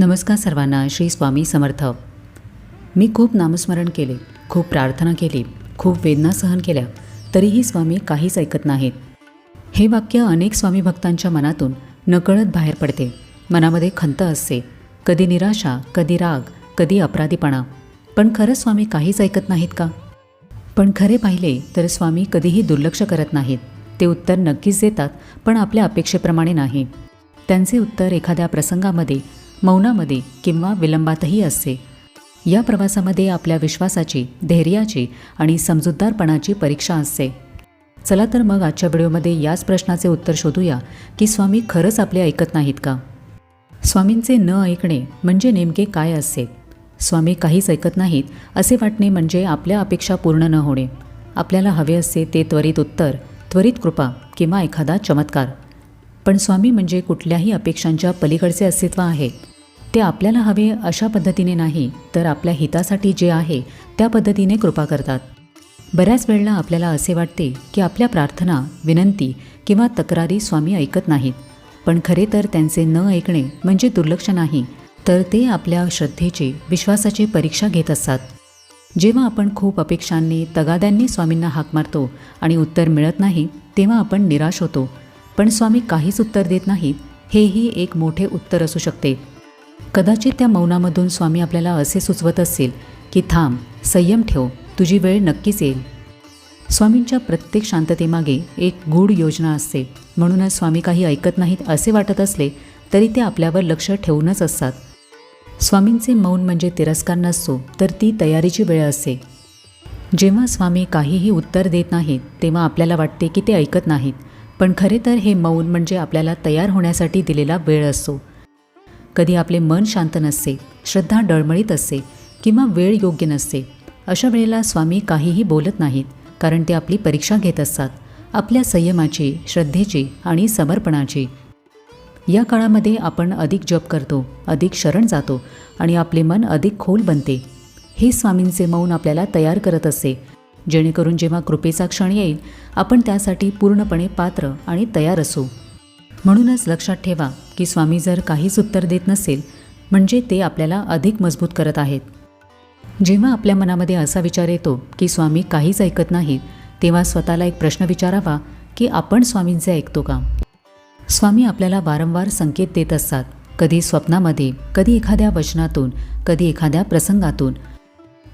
नमस्कार सर्वांना श्री स्वामी समर्थ. मी खूप नामस्मरण केले खूप प्रार्थना केली खूप वेदना सहन केल्या तरीही स्वामी काहीच ऐकत नाहीत. हे वाक्य अनेक स्वामी भक्तांच्या मनातून नकळत बाहेर पडते मनामध्ये खंत असते. कधी निराशा कधी राग कधी अपराधीपणा. पण खरंच स्वामी काहीच ऐकत नाहीत का? पण खरे पाहिले तर स्वामी कधीही दुर्लक्ष करत नाहीत. ते उत्तर नक्कीच देतात पण आपल्या अपेक्षेप्रमाणे नाही. त्यांचे उत्तर एखाद्या प्रसंगामध्ये मौनामध्ये किंवा विलंबातही असते. या प्रवासामध्ये आपल्या विश्वासाची धैर्याची आणि समजूतदारपणाची परीक्षा असते. चला तर मग आजच्या व्हिडिओमध्ये याच प्रश्नाचे उत्तर शोधूया की स्वामी खरंच आपले ऐकत नाहीत का? स्वामींचे न ऐकणे म्हणजे नेमके काय असते? स्वामी काहीच ऐकत नाहीत असे वाटणे म्हणजे आपल्या अपेक्षा पूर्ण न होणे. आपल्याला हवे असते ते त्वरित उत्तर त्वरित कृपा किंवा एखादा चमत्कार. पण स्वामी म्हणजे कुठल्याही अपेक्षांच्या पलीकडचे अस्तित्व आहे. ते आपल्याला हवे अशा पद्धतीने नाही तर आपल्या हितासाठी जे आहे त्या पद्धतीने कृपा करतात. बऱ्याच वेळेला आपल्याला असे वाटते की आपल्या प्रार्थना विनंती किंवा तक्रारी स्वामी ऐकत नाहीत. पण खरे तर त्यांचे न ऐकणे म्हणजे दुर्लक्ष नाही तर ते आपल्या श्रद्धेची विश्वासाची परीक्षा घेत असतात. जेव्हा आपण खूप अपेक्षांनी तगाद्यांनी स्वामींना हाक मारतो आणि उत्तर मिळत नाही तेव्हा आपण निराश होतो. पण स्वामी काहीच उत्तर देत नाहीत हेही एक मोठे उत्तर असू शकते. कदाचित त्या मौनामधून स्वामी आपल्याला असे सुचवत असतील की थांब संयम ठेव तुझी वेळ नक्कीच येईल. स्वामींच्या प्रत्येक शांततेमागे एक गूढ योजना असते. म्हणूनच स्वामी काही ऐकत नाहीत असे वाटत असले तरी ते आपल्यावर लक्ष ठेवूनच असतात. स्वामींचे मौन म्हणजे तिरस्कार नसतो तर ती तयारीची वेळ असते. जेव्हा स्वामी काहीही उत्तर देत नाहीत तेव्हा आपल्याला वाटते की ते ऐकत नाहीत. पण खरे तर हे मौन म्हणजे आपल्याला तयार होण्यासाठी दिलेला वेळ असतो. कधी आपले मन शांत नसते श्रद्धा डळमळीत असते किंवा वेळ योग्य नसते. अशा वेळेला स्वामी काहीही बोलत नाहीत कारण ते आपली परीक्षा घेत असतात आपल्या संयमाची श्रद्धेची आणि समर्पणाची. या काळामध्ये आपण अधिक जप करतो अधिक शरण जातो आणि आपले मन अधिक खोल बनते. हे स्वामींचे मौन आपल्याला तयार करत असते. जेणेकरून जेव्हा कृपेचा क्षण येईल आपण त्यासाठी पूर्णपणे पात्र आणि तयार असू. म्हणूनच लक्षात ठेवा की स्वामी जर काहीच उत्तर देत नसेल म्हणजे ते आपल्याला अधिक मजबूत करत आहेत. जेव्हा आपल्या मनामध्ये असा विचार येतो की स्वामी काहीच ऐकत नाहीत तेव्हा स्वतःला एक प्रश्न विचारावा की आपण स्वामींचे ऐकतो का? स्वामी आपल्याला वारंवार संकेत देत असतात कधी स्वप्नामध्ये कधी एखाद्या वचनातून कधी एखाद्या प्रसंगातून.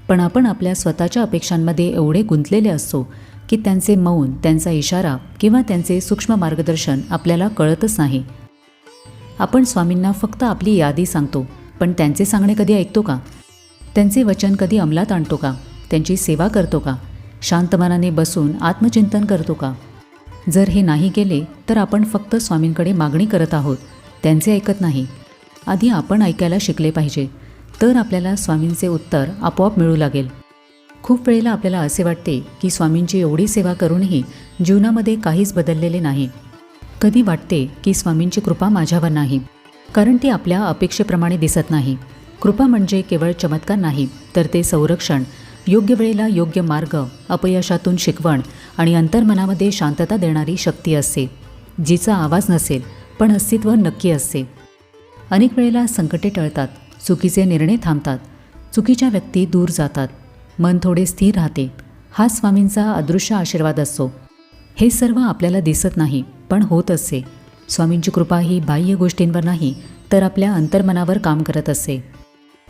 पण आपण आपल्या स्वतःच्या अपेक्षांमध्ये एवढे गुंतलेले असतो की त्यांचे मौन त्यांचा इशारा किंवा त्यांचे सूक्ष्म मार्गदर्शन आपल्याला कळतच नाही. आपण स्वामींना फक्त आपली यादी सांगतो पण त्यांचे सांगणे कधी ऐकतो का? त्यांचे वचन कधी अंमलात आणतो का? त्यांची सेवा करतो का? शांत मनाने बसून आत्मचिंतन करतो का? जर हे नाही केले तर आपण फक्त स्वामींकडे मागणी करत आहोत. त्यांचे ऐकत नाही. आधी आपण ऐकायला शिकले पाहिजे. तर आपल्याला स्वामींचे उत्तर आपोआप मिळू लागेल. खूप वेळेला आपल्याला असे वाटते की स्वामींची एवढी सेवा करूनही जीवनामध्ये काहीच बदललेले नाही. कधी वाटते की स्वामींची कृपा माझ्यावर नाही. कारण ती आपल्या अपेक्षेप्रमाणे दिसत नाही. कृपा म्हणजे केवळ चमत्कार नाही तर ते संरक्षण योग्य वेळेला योग्य मार्ग अपयशातून शिकवण आणि अंतर्मनामध्ये शांतता देणारी शक्ती असते जिचा आवाज नसेल पण अस्तित्व नक्की असते. अनेक वेळेला संकटे टळतात चुकीचे निर्णय थांबतात चुकीच्या व्यक्ती दूर जातात. मन थोडे स्थिर राहते. हा स्वामींचा अदृश्य आशीर्वाद असतो हे सर्व आपल्याला दिसत नाही पण होत असते स्वामींची कृपा ही बाह्य गोष्टींवर नाही तर आपल्या अंतर्मनावर काम करत असते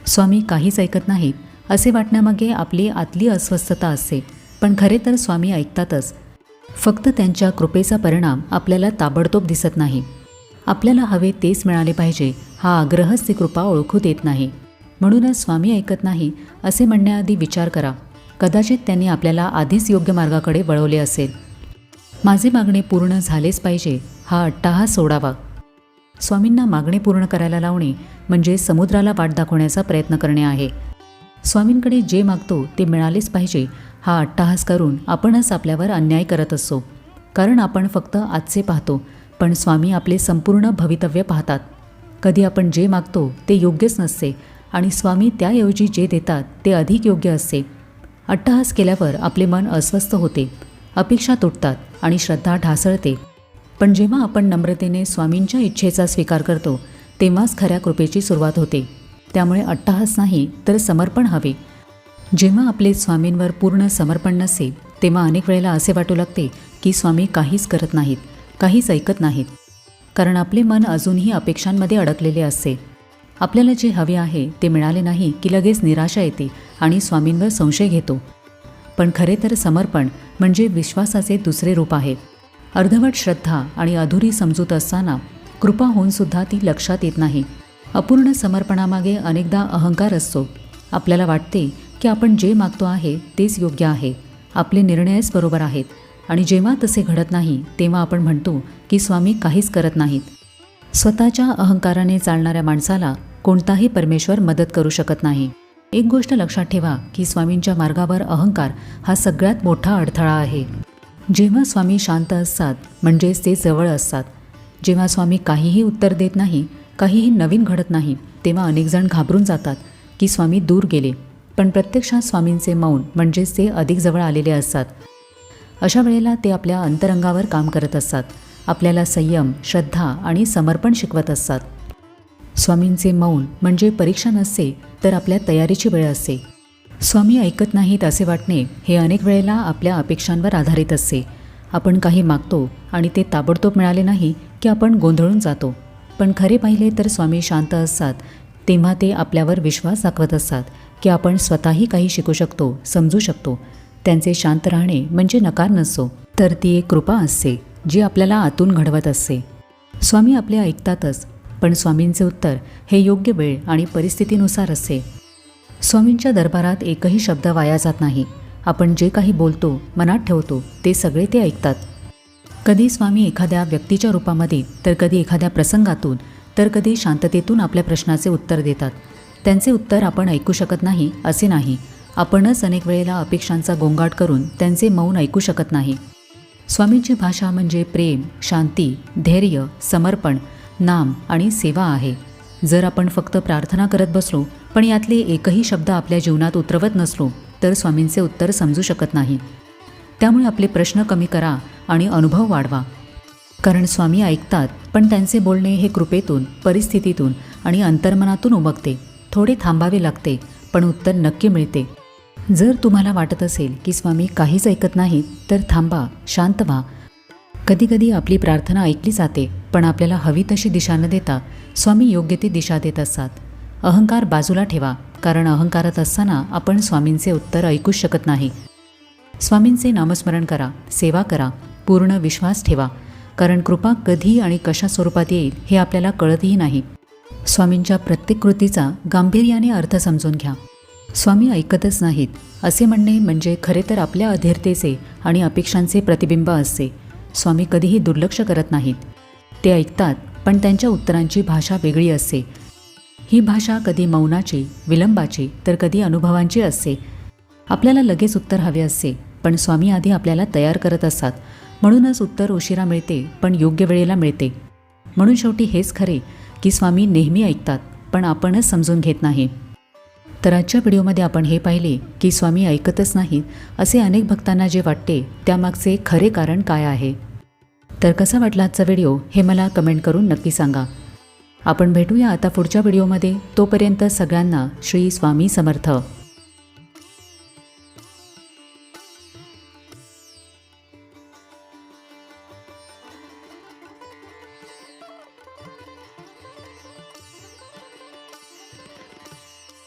स्वामी काहीच ऐकत नाहीत असे वाटण्यामागे आपली आतली अस्वस्थता असते. पण खरे तर स्वामी ऐकतातच. फक्त त्यांच्या कृपेचा परिणाम आपल्याला ताबडतोब दिसत नाही. आपल्याला हवे तेच मिळाले पाहिजे हा आग्रहच ती कृपा ओळखू देत नाही. म्हणूनच स्वामी ऐकत नाही असे म्हणण्याआधी विचार करा. कदाचित त्यांनी आपल्याला आधीच योग्य मार्गाकडे वळवले असेल. माझे मागणे पूर्ण झालेच पाहिजे हा अट्टाहास सोडावा. स्वामींना मागणी पूर्ण करायला लावणे म्हणजे समुद्राला वाट दाखवण्याचा प्रयत्न करणे आहे. स्वामींकडे जे मागतो ते मिळालेच पाहिजे हा अट्टाहास करून आपणच आपल्यावर अन्याय करत असतो कारण आपण फक्त आजचे पाहतो पण स्वामी आपले संपूर्ण भवितव्य पाहतात. कधी आपण जे मागतो ते योग्यच नसते आणि स्वामी त्याऐवजी जे देतात ते अधिक योग्य असते. अट्टहास केल्यावर आपले मन अस्वस्थ होते अपेक्षा तुटतात आणि श्रद्धा ढासळते. पण जेव्हा आपण नम्रतेने स्वामींच्या इच्छेचा स्वीकार करतो तेव्हाच खऱ्या कृपेची सुरुवात होते. त्यामुळे अट्टहास नाही तर समर्पण हवे. जेव्हा आपले स्वामींवर पूर्ण समर्पण नसेल तेव्हा अनेक वेळेला असे वाटू लागते की स्वामी काहीच करत नाहीत काहीच ऐकत नाहीत. कारण आपले मन अजूनही अपेक्षांमध्ये अडकलेले असते. आपल्याला जे हवे आहे ते मिळाले नाही की लगेच निराशा येते आणि स्वामींवर संशय घेतो. पण खरे तर समर्पण म्हणजे विश्वासाचे दुसरे रूप आहे. अर्धवट श्रद्धा आणि अधुरी समजूत असताना कृपा होऊनसुद्धा ती लक्षात येत नाही. अपूर्ण समर्पणामागे अनेकदा अहंकार असतो. आपल्याला वाटते की आपण जे मागतो आहे तेच योग्य आहे. आपले निर्णयच बरोबर आहेत. आणि जेव्हा तसे घडत नाही तेव्हा आपण म्हणतो की स्वामी काहीच करत नाहीत. स्वतःच्या अहंकाराने चालणाऱ्या माणसाला कोणताही परमेश्वर मदत करू शकत नाही. एक गोष्ट लक्षात ठेवा की स्वामींच्या मार्गावर अहंकार हा सगळ्यात मोठा अडथळा आहे. जेव्हा स्वामी शांत असतात म्हणजेच ते जवळ असतात. जेव्हा स्वामी काहीही उत्तर देत नाही काहीही नवीन घडत नाही तेव्हा अनेकजण घाबरून जातात की स्वामी दूर गेले. पण प्रत्यक्षात स्वामींचे मौन म्हणजेच ते अधिक जवळ आलेले असतात. अशा वेळेला ते आपल्या अंतरंगावर काम करत असतात. आपल्याला संयम श्रद्धा आणि समर्पण शिकवत असतात. स्वामींचे मौन म्हणजे परीक्षा नसते तर आपल्या तयारीची वेळ असते. स्वामी ऐकत नाहीत असे वाटणे हे अनेक वेळेला आपल्या अपेक्षांवर आधारित असते. आपण काही मागतो आणि ते ताबडतोब मिळाले नाही की आपण गोंधळून जातो. पण खरे पाहिले तर स्वामी शांत असतात. तेव्हा ते आपल्यावर विश्वास दाखवत असतात की आपण स्वतःही काही शिकू शकतो समजू शकतो. त्यांचे शांत राहणे म्हणजे नकार नसतो. तर ती एक कृपा असते जी आपल्याला आतून घडवत असते. स्वामी आपले ऐकतातच पण स्वामींचे उत्तर हे योग्य वेळ आणि परिस्थितीनुसार असते. स्वामींच्या दरबारात एकही शब्द वाया जात नाही. आपण जे काही बोलतो मनात ठेवतो ते सगळे ते ऐकतात. कधी स्वामी एखाद्या व्यक्तीच्या रूपामध्ये तर कधी एखाद्या प्रसंगातून तर कधी शांततेतून आपल्या प्रश्नाचे उत्तर देतात. त्यांचे उत्तर आपण ऐकू शकत नाही असे नाही. आपणच अनेक वेळेला अपेक्षांचा गोंगाट करून त्यांचे मौन ऐकू शकत नाही. स्वामींची भाषा म्हणजे प्रेम शांती धैर्य समर्पण नाम आणि सेवा आहे. जर आपण फक्त प्रार्थना करत बसलो पण यातले एकही शब्द आपल्या जीवनात उतरवत नसलो तर स्वामींचे उत्तर समजू शकत नाही. त्यामुळे आपले प्रश्न कमी करा आणि अनुभव वाढवा. कारण स्वामी ऐकतात पण त्यांचे बोलणे हे कृपेतून परिस्थितीतून आणि अंतर्मनातून उमगते. थोडे थांबावे लागते पण उत्तर नक्की मिळते. जर तुम्हाला वाटत असेल की स्वामी काहीच ऐकत नाहीत तर थांबा शांत व्हा. कधीकधी आपली प्रार्थना ऐकली जाते पण आपल्याला हवी तशी दिशा न देता स्वामी योग्य ती दिशा देत असतात. अहंकार बाजूला ठेवा कारण अहंकारात असताना आपण स्वामींचे उत्तर ऐकूच शकत नाही. स्वामींचे नामस्मरण करा सेवा करा पूर्ण विश्वास ठेवा कारण कृपा कधी आणि कशा स्वरूपात येईल हे आपल्याला कळतही नाही. स्वामींच्या प्रत्येक कृतीचा गांभीर्याने अर्थ समजून घ्या. स्वामी ऐकतच नाहीत. असे म्हणणे म्हणजे खरे तर आपल्या अधीरतेचे आणि अपेक्षांचे प्रतिबिंब असते. स्वामी कधीही दुर्लक्ष करत नाहीत. ते ऐकतात पण त्यांच्या उत्तरांची भाषा वेगळी असते. ही भाषा कधी मौनाची विलंबाची तर कधी अनुभवांची असते. आपल्याला लगेच उत्तर हवे असते पण स्वामी आधी आपल्याला तयार करत असतात. म्हणूनच उत्तर उशिरा मिळते पण योग्य वेळेला मिळते. म्हणून शेवटी हेच खरे की स्वामी नेहमी ऐकतात पण आपणच समजून घेत नाही. तर आजच्या व्हिडिओमध्ये आपण हे पाहिले की स्वामी ऐकतच नाहीत असे अनेक भक्तांना जे वाटते त्यामागचे खरे कारण काय आहे? तर कसा वाटला आजचा व्हिडिओ हे मला कमेंट करून नक्की सांगा. आपण भेटूया आता पुढच्या व्हिडिओमध्ये तोपर्यंत सगळ्यांना श्री स्वामी समर्थ.